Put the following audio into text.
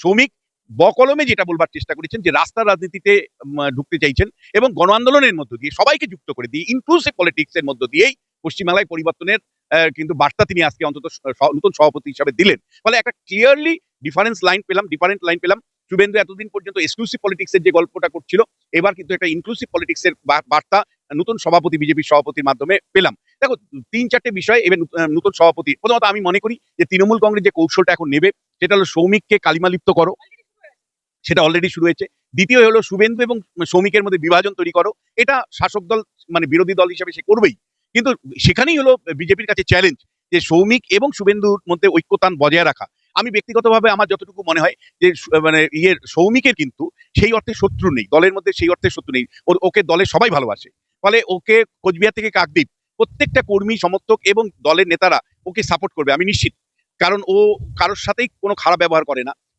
শ্রমিক বকলমে যেটা বলবার চেষ্টা করেছেন যে রাস্তার রাজনীতিতে ঢুকতে চাইছেন এবং গণ আন্দোলনের মধ্য দিয়ে সবাইকে যুক্ত করে দিয়ে ইনক্লুসিভ পলিটিক্স এর মধ্য দিয়েই পশ্চিমবাংলায় পরিবর্তনের কিন্তু বার্তা তিনি আজকে অন্তত নতুন সভাপতি হিসাবে দিলেন। ফলে একটা ক্লিয়ারলি ডিফারেন্স লাইন পেলাম ডিফারেন্ট লাইন পেলাম। শুভেন্দু এতদিন পর্যন্ত এক্সক্লুসিভ পলিটিক্সের যে গল্পটা করছিল, এবার কিন্তু একটা ইনক্লুসিভ পলিটিক্সের বার্তা নতুন সভাপতি বিজেপির সভাপতির মাধ্যমে পেলাম। দেখো, তিন চারটে বিষয় এবার নতুন সভাপতি, প্রথমত আমি মনে করি যে তৃণমূল কংগ্রেস যে কৌশলটা এখন নেবে সেটা হলো সৌমিককে কালিমালিপ্ত করো। সেটা অলরেডি শুরু হয়েছে। দ্বিতীয় হলো শুভেন্দু এবং শ্রমিকের মধ্যে বিভাজন তৈরি করো। এটা শাসক দল মানে বিরোধী দল হিসেবে সে করবেই। কিন্তু সেখানেই হলো বিজেপির কাছে চ্যালেঞ্জ যে সৌমিক এবং শুভেন্দুর মধ্যে ঐক্যতান বজায় রাখা। আমি ব্যক্তিগতভাবে আমার যতটুকু মনে হয় যে মানে ইয়ের সৌমিকের কিন্তু সেই অর্থে শত্রু নেই। দলের মধ্যে সেই অর্থে শত্রু নেই। ওর ওকে দলের সবাই ভালোবাসে। ফলে ওকে কোচবিহার থেকে কাকদ্বীপ, প্রত্যেকটা কর্মী, সমর্থক এবং দলের নেতারা ওকে সাপোর্ট করবে, আমি নিশ্চিত। কারণ ও কারোর সাথেই কোনো খারাপ ব্যবহার করে না।